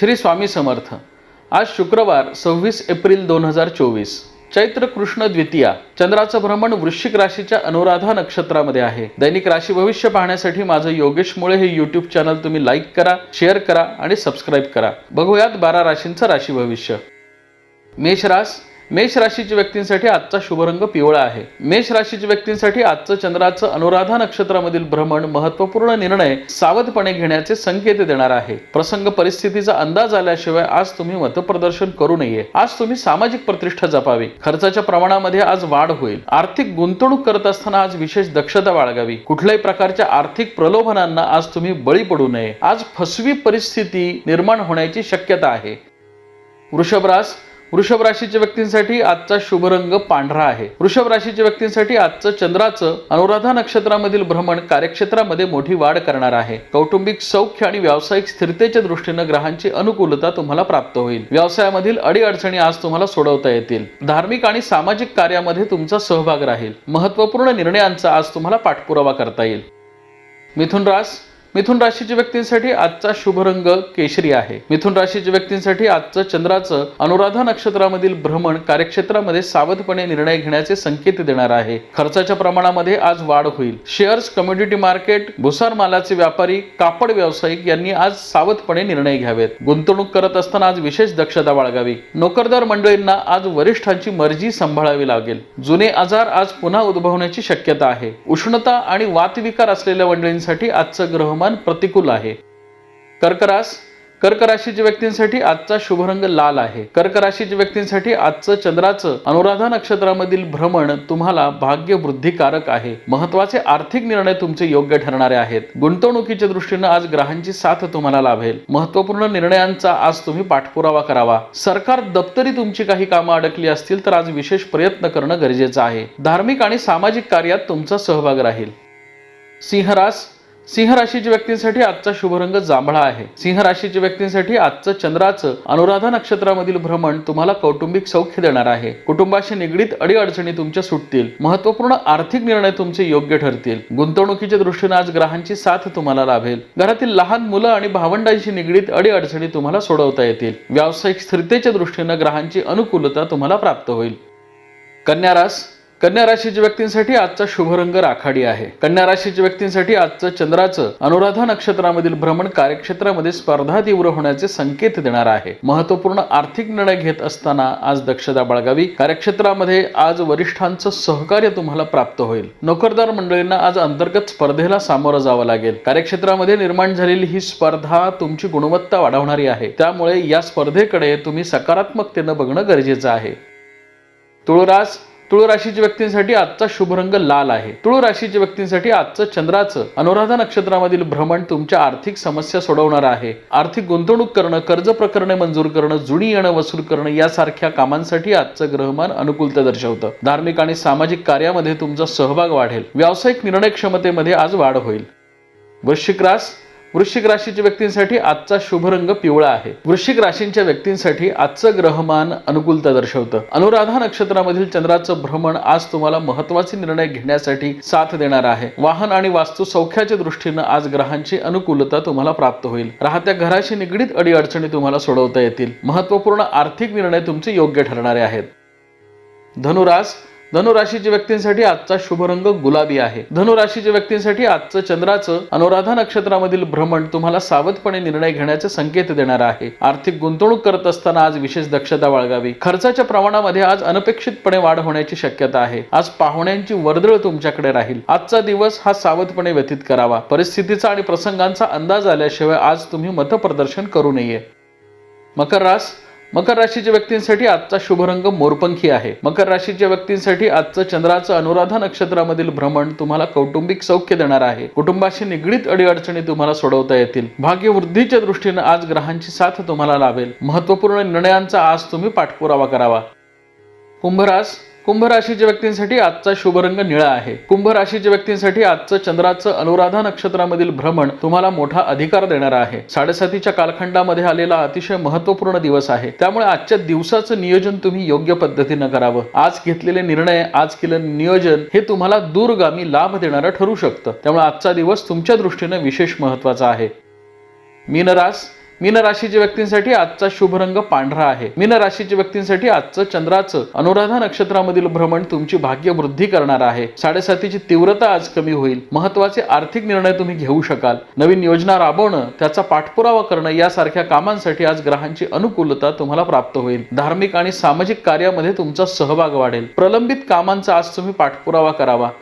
श्री स्वामी समर्थ. आज शुक्रवार सव्वीस एप्रिल दोन हजार चोवीस. चैत्र कृष्ण द्वितीया चंद्राचं भ्रमण वृश्चिक राशीच्या अनुराधा नक्षत्रामध्ये आहे. दैनिक राशी भविष्य पाहण्यासाठी माझं योगेश मुळे हे युट्यूब चॅनल तुम्ही लाईक करा शेअर करा आणि सबस्क्राईब करा. बघूयात बारा राशींचं राशी भविष्य. मेष रास मेष राशीच्या व्यक्तींसाठी आजचा शुभरंग पिवळा आहे. मेष राशीच्या व्यक्तींसाठी आजचं चंद्राचं अनुराधा नक्षत्रामधील भ्रमण महत्त्वपूर्ण निर्णय सावधपणे घेण्याचे संकेत देणार आहे. प्रसंग परिस्थितीचा अंदाज आल्याशिवाय आज तुम्ही मतप्रदर्शन करू नये. आज तुम्ही सामाजिक प्रतिष्ठा जपावी. खर्चाच्या प्रमाणामध्ये आज वाढ होईल. आर्थिक गुंतवणूक करत असताना आज विशेष दक्षता बाळगावी. कुठल्याही प्रकारच्या आर्थिक प्रलोभनांना आज तुम्ही बळी पडू नये. आज फसवी परिस्थिती निर्माण होण्याची शक्यता आहे. वृषभरास वृषभ राशीच्या व्यक्तींसाठी आजचा शुभ रंग पांढरा आहे. वृषभ राशीच्या व्यक्तींसाठी आजचं चंद्राचं अनुराधा नक्षत्रामधील भ्रमण कार्यक्षेत्रामध्ये मोठी वाढ करणार आहे. कौटुंबिक सौख्य आणि व्यावसायिक स्थिरतेच्या दृष्टीनं ग्रहांची अनुकूलता तुम्हाला प्राप्त होईल. व्यवसायामधील अडीअडचणी आज तुम्हाला सोडवता येतील. धार्मिक आणि सामाजिक कार्यामध्ये तुमचा सहभाग राहील. महत्त्वपूर्ण निर्णयांचा आज तुम्हाला पाठपुरावा करता येईल. मिथुन रास मिथुन राशीच्या व्यक्तींसाठी आजचा शुभ रंग केशरी आहे. मिथुन राशीच्या व्यक्तींसाठी आजचं चंद्राचं अनुराधा नक्षत्रामधील भ्रमण कार्यक्षेत्रामध्ये सावधपणे निर्णय घेण्याचे संकेत देणार आहे. खर्चाच्या प्रमाणामध्ये आज वाढ होईल. शेअर्स कम्युनिटी मार्केट भुसार मालाचे व्यापारी कापड व्यावसायिक यांनी आज सावधपणे निर्णय घ्यावेत. गुंतवणूक करत असताना आज विशेष दक्षता बाळगावी. नोकरदार मंडळींना आज वरिष्ठांची मर्जी सांभाळावी लागेल. जुने आजार आज पुन्हा उद्भवण्याची शक्यता आहे. उष्णता आणि वातविकार असलेल्या मंडळींसाठी आजचं ग्रहमान प्रतिकूल आहे. कर्करास कर्क राशीच्या व्यक्तींसाठी आजचा शुभरंग लाल आहे. कर्क राशीच्या व्यक्तींसाठी आजचं चंद्राचं अनुराधा नक्षत्रामधील भ्रमण तुम्हाला भाग्य वृद्धिकारक आहे. महत्त्वाचे आर्थिक निर्णय तुमचे योग्य ठरणारे आहेत. गुंतवणुकीच्या दृष्टीनं आज ग्रहांची साथ तुम्हाला लाभेल. महत्त्वपूर्ण निर्णयांचा आज तुम्ही पाठपुरावा करावा. सरकार दप्तरी तुमची काही कामं अडकली असतील तर आज विशेष प्रयत्न करणं गरजेचं आहे. धार्मिक आणि सामाजिक कार्यात तुमचा सहभाग राहील. सिंहरास सिंह राशीच्या व्यक्तींसाठी आजचा शुभरंग जांभळा आहे. सिंह राशीच्या व्यक्तींसाठी आजचं चंद्राचं अनुराधा नक्षत्रामधील भ्रमण तुम्हाला कौटुंबिक सौख्य देणार आहे. कुटुंबाशी निगडीत अडीअडचणी तुमच्या सुटतील. महत्त्वपूर्ण आर्थिक निर्णय तुमचे योग्य ठरतील. गुंतवणुकीच्या दृष्टीने आज ग्रहांची साथ तुम्हाला लाभेल. घरातील लहान मुलं आणि भावंडांशी निगडीत अडीअडचणी तुम्हाला सोडवता येतील. व्यावसायिक स्थिरतेच्या दृष्टीनं ग्रहांची अनुकूलता तुम्हाला प्राप्त होईल. कन्यारास कन्या राशीच्या व्यक्तींसाठी आजचा शुभ रंग राखाडी आहे. कन्या राशीच्या व्यक्तींसाठी आजचं चंद्राचं अनुराधा नक्षत्रामधील भ्रमण कार्यक्षेत्रामध्ये स्पर्धा तीव्र होण्याचे संकेत देणार आहे. महत्त्वपूर्ण आर्थिक निर्णय घेत असताना आज दक्षता बाळगावी. कार्यक्षेत्रामध्ये आज वरिष्ठांचं सहकार्य तुम्हाला प्राप्त होईल. नोकरदार मंडळींना आज अंतर्गत स्पर्धेला सामोरं जावं लागेल. कार्यक्षेत्रामध्ये निर्माण झालेली ही स्पर्धा तुमची गुणवत्ता वाढवणारी आहे. त्यामुळे या स्पर्धेकडे तुम्ही सकारात्मकतेनं बघणं गरजेचं आहे. तुळरास तुळ राशीच्या व्यक्तींसाठी आजचा शुभ रंग लाल आहे. तुळ राशीच्या व्यक्तींसाठी आजचं चंद्राचं अनुराधा नक्षत्रामधील भ्रमण तुमच्या आर्थिक समस्या सोडवणार आहे. आर्थिक गुंतवणूक करणं कर्ज प्रकरणे मंजूर करणं जुनी येणं वसूल करणं यासारख्या कामांसाठी आजचं ग्रहमान अनुकूलता दर्शवतं. धार्मिक आणि सामाजिक कार्यामध्ये तुमचा सहभाग वाढेल. व्यावसायिक निर्णय क्षमतेमध्ये आज वाढ होईल. वृश्चिक रास वृश्चिक राशीच्या व्यक्तींसाठी आजचा शुभ रंग पिवळा आहे. वृश्चिक राशींच्या व्यक्तींसाठी आजचं ग्रहमान अनुकूलता दर्शवतं. अनुराधा नक्षत्रामधील चंद्राचं भ्रमण आज तुम्हाला महत्त्वाचे निर्णय घेण्यासाठी साथ देणार आहे. वाहन आणि वास्तू सौख्याच्या दृष्टीनं आज ग्रहांची अनुकूलता तुम्हाला प्राप्त होईल. राहत्या घराशी निगडीत अडीअडचणी तुम्हाला सोडवता येतील. महत्त्वपूर्ण आर्थिक निर्णय तुमचे योग्य ठरणारे आहेत. धनुरास धनुराशीच्या व्यक्तींसाठी आजचा शुभ रंग गुलाबी आहे. धनुराशीच्या व्यक्तींसाठी आजचं चंद्राचं अनुराधा नक्षत्रामधील भ्रमण तुम्हाला सावधपणे निर्णय घेण्याचे संकेत देणार आहे. आर्थिक गुंतवणूक करत असताना आज विशेष दक्षता बाळगावी. खर्चाच्या प्रमाणामध्ये आज अनपेक्षितपणे वाढ होण्याची शक्यता आहे. आज पाहुण्यांची वर्दळ तुमच्याकडे राहील. आजचा दिवस हा सावधपणे व्यतीत करावा. परिस्थितीचा आणि प्रसंगांचा अंदाज आल्याशिवाय आज तुम्ही मतप्रदर्शन करू नये. मकर रास मकर राशीच्या व्यक्तींसाठी आजचा शुभ रंग मोरपंखी आहे. मकर राशीच्या व्यक्तींसाठी आजचं चंद्राचं अनुराधा नक्षत्रामधील भ्रमण तुम्हाला कौटुंबिक सौख्य देणार आहे. कुटुंबाशी निगडीत अडीअडचणी तुम्हाला सोडवता येतील. भाग्यवृद्धीच्या दृष्टीनं आज ग्रहांची साथ तुम्हाला लाभेल. महत्त्वपूर्ण निर्णयांचा आज तुम्ही पाठपुरावा करावा. कुंभरास कुंभ राशीच्या व्यक्तींसाठी आजचा शुभ रंग निळा आहे. कुंभ राशीच्या व्यक्तींसाठी आजचं चंद्राचं अनुराधा नक्षत्रामधील भ्रमण तुम्हाला मोठा अधिकार देणार आहे. साडेसातीच्या कालखंडामध्ये आलेला अतिशय महत्त्वपूर्ण दिवस आहे. त्यामुळे आजच्या दिवसाचं नियोजन तुम्ही योग्य पद्धतीनं करावं. आज घेतलेले निर्णय आज केलेलं नियोजन हे तुम्हाला दूरगामी लाभ देणारं ठरू शकतं. त्यामुळे आजचा दिवस तुमच्या दृष्टीनं विशेष महत्त्वाचा आहे. मीनरास मीन राशीच्या व्यक्तींसाठी आजचा शुभ रंग पांढरा आहे. मीन राशीच्या व्यक्तींसाठी आजचं चंद्राचं अनुराधा नक्षत्रामधील भ्रमण तुमची भाग्य वृद्धी करणार आहे. साडेसातीची तीव्रता आज कमी होईल. महत्त्वाचे आर्थिक निर्णय तुम्ही घेऊ शकाल. नवीन योजना राबवणं त्याचा पाठपुरावा करणं यासारख्या कामांसाठी आज ग्रहांची अनुकूलता तुम्हाला प्राप्त होईल. धार्मिक आणि सामाजिक कार्यामध्ये तुमचा सहभाग वाढेल. प्रलंबित कामांचा आज तुम्ही पाठपुरावा करावा.